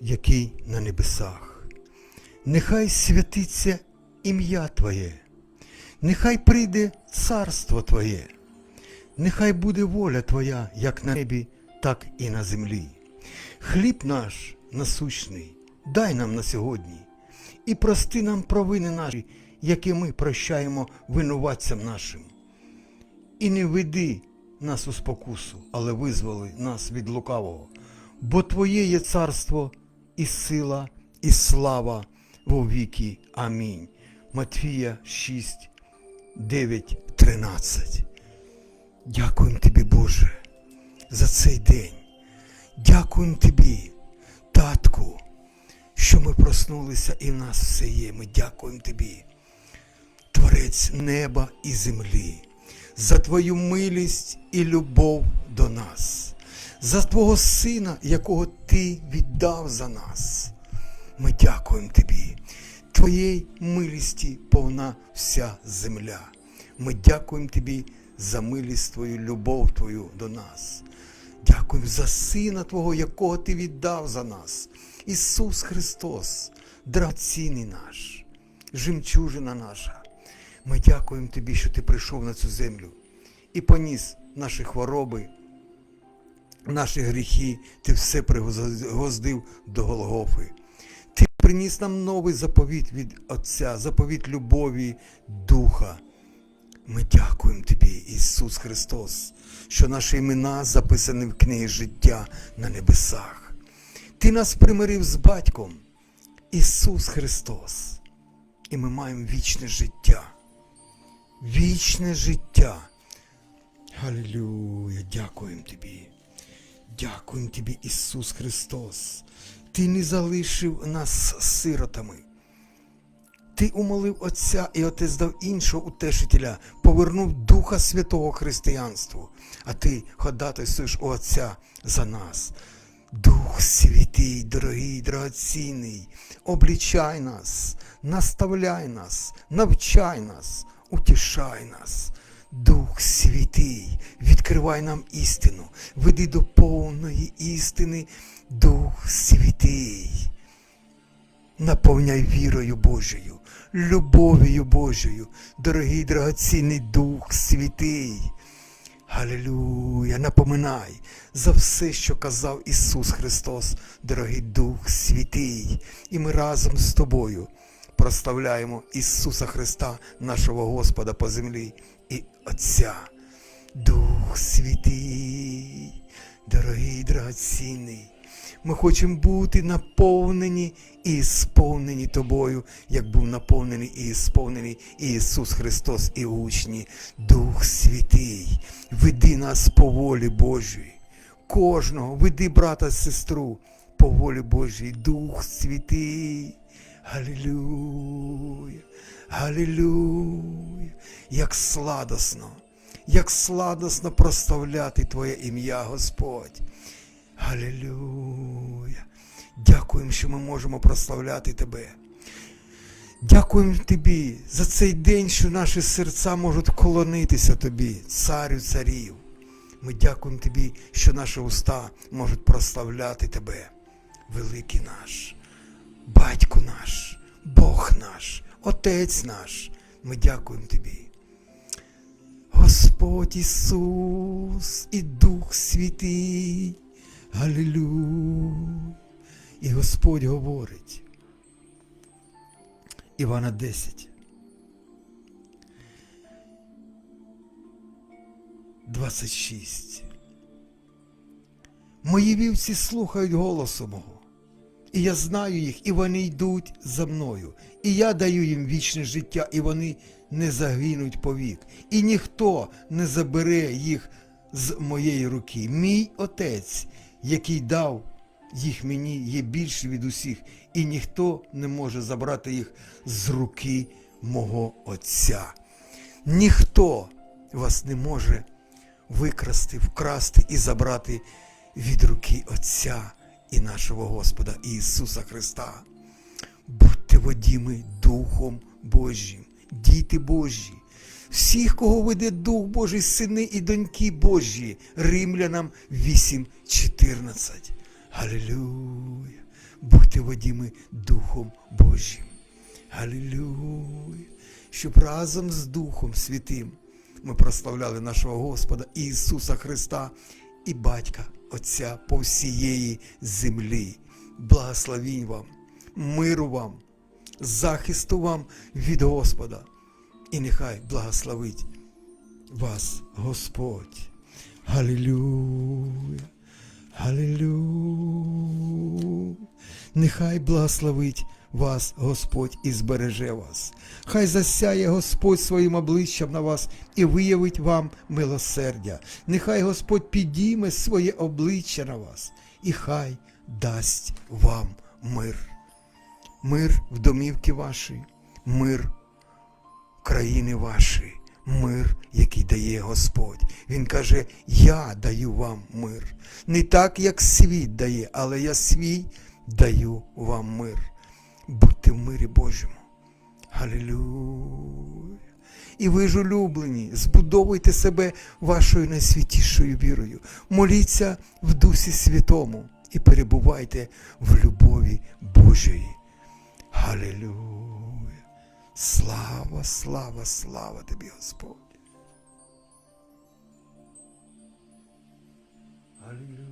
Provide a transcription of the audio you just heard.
який на небесах. Нехай святиться ім'я Твоє, нехай прийде царство Твоє, нехай буде воля Твоя як на небі, так і на землі. Хліб наш насущний, дай нам на сьогодні, і прости нам провини наші, які ми прощаємо винуватцям нашим. І не веди нас у спокусу, але визволи нас від лукавого, бо Твоє є царство і сила, і слава во віки. Амінь. Матвія 6, 9, 13. Дякуємо Тобі, Боже, за цей день. Дякуємо Тобі, татку, що ми проснулися і в нас все є. Ми дякуємо Тобі. Творець неба і землі, за Твою милість і любов до нас, за Твого Сина, якого Ти віддав за нас. Ми дякуємо Тобі. Твоєї милісті повна вся земля. Ми дякуємо Тобі за милість Твою, любов Твою до нас. Дякуємо за Сина Твого, якого Ти віддав за нас. Ісус Христос, драгоцінний наш, жемчужина наша. Ми дякуємо Тобі, що Ти прийшов на цю землю і поніс наші хвороби, наші гріхи, Ти все пригоздив до Голгофи. Ти приніс нам новий заповіт від Отця, заповіт любові, Духа. Ми дякуємо Тобі, Ісус Христос, що наші імена записані в книгі життя на небесах. Ти нас примирив з Батьком, Ісус Христос, і ми маємо вічне життя. Вічне життя. Халилюя, дякуємо Тобі. Дякуємо Тобі, Ісус Христос. Ти не залишив нас сиротами. Ти умолив Отця і Отець дав іншого утешителя, повернув Духа Святого християнству, а ти ходатайствуєш у Отця за нас. Дух святий, дорогий, драгоцінний, облічай нас, наставляй нас, навчай нас, утішай нас. Дух святий, відкривай нам істину, веди до повної істини, Дух святий. Наповняй вірою Божою, любов'ю Божою, дорогий драгоцінний Дух Святий. Галилюя, напоминай за все, що казав Ісус Христос, дорогий Дух Святий. І ми разом з тобою прославляємо Ісуса Христа, нашого Господа по землі і Отця. Дух Святий, дорогий драгоцінний. Ми хочемо бути наповнені і сповнені тобою, як був наповнений і сповнений Ісус Христос і учні. Дух Святий, веди нас по волі Божій. Кожного веди брата, сестру по волі Божій. Дух Святий. Галилюя, Галилюя, як сладосно, як сладосно прославляти Твоє ім'я, Господь. Галилюя. Дякуємо, що ми можемо прославляти Тебе. Дякуємо Тобі за цей день, що наші серця можуть колонитися Тобі, царю царів. Ми дякуємо Тобі, що наші уста можуть прославляти Тебе, великий наш, Батько наш, Бог наш, Отець наш. Ми дякуємо Тобі. Господь Ісус і Дух Святий. Галилюя. І Господь говорить. Івана 10. 26. Мої вівці слухають голосу мого. І я знаю їх, і вони йдуть за мною. І я даю їм вічне життя, і вони не загинуть повік. І ніхто не забере їх з моєї руки. Мій отець, який дав їх мені, є більший від усіх, і ніхто не може забрати їх з руки мого Отця. Ніхто вас не може викрасти, вкрасти і забрати від руки Отця і нашого Господа Ісуса Христа. Водіми Духом Божим, діти Божі, всіх, кого веде Дух Божий, сини і доньки Божі, Римлянам 8.14. Галилюя! будьте водіми Духом Божим. Галілюя! Щоб разом з Духом Святим ми прославляли нашого Господа Ісуса Христа і Батька Отця по всієї землі. Благословінь вам, миру вам, захисту вам від Господа. І нехай благословить вас Господь. Галілюя, Галілюя. Нехай благословить вас Господь і збереже вас. Хай засяє Господь своїм обличчям на вас і виявить вам милосердя. Нехай Господь підійме своє обличчя на вас і хай дасть вам мир. Мир в домівки вашій, мир країни вашої, мир, який дає Господь. Він каже: Я даю вам мир. Не так, як світ дає, але я свій даю вам мир. Будьте в мирі Божому. Галілюя. І ви ж улюблені, збудовуйте себе вашою найсвятішою вірою. Моліться в Дусі Святому і перебувайте в любові Божої. Галилюя. Слава, слава, слава тобі, Господь. Аллилуйя.